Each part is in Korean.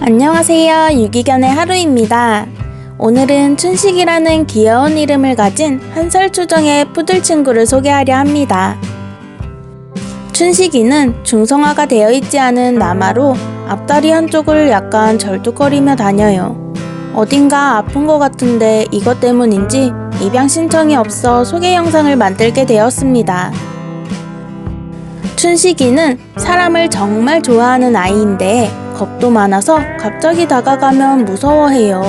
안녕하세요. 유기견의 하루입니다. 오늘은 춘식이라는 귀여운 이름을 가진 한살 추정의 푸들 친구를 소개하려 합니다. 춘식이는 중성화가 되어 있지 않은 나마로 앞다리 한쪽을 약간 절뚝거리며 다녀요. 어딘가 아픈 것 같은데 이것 때문인지 입양 신청이 없어 소개 영상을 만들게 되었습니다. 춘식이는 사람을 정말 좋아하는 아이인데 겁도 많아서 갑자기 다가가면 무서워해요.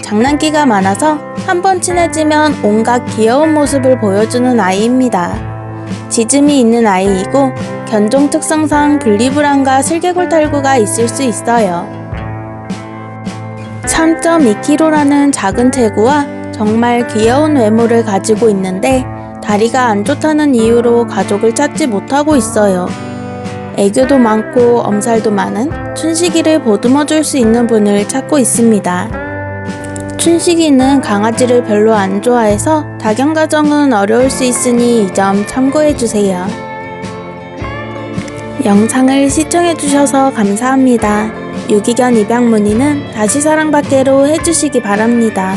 장난기가 많아서 한 번 친해지면 온갖 귀여운 모습을 보여주는 아이입니다. 지즘이 있는 아이이고 견종 특성상 분리불안과 슬개골 탈구가 있을 수 있어요. 3.2kg라는 작은 체구와 정말 귀여운 외모를 가지고 있는데 다리가 안 좋다는 이유로 가족을 찾지 못하고 있어요. 애교도 많고 엄살도 많은 춘식이를 보듬어 줄 수 있는 분을 찾고 있습니다. 춘식이는 강아지를 별로 안 좋아해서 다견 가정은 어려울 수 있으니 이 점 참고해 주세요. 영상을 시청해 주셔서 감사합니다. 유기견 입양 문의는 다시 사랑받게로 해주시기 바랍니다.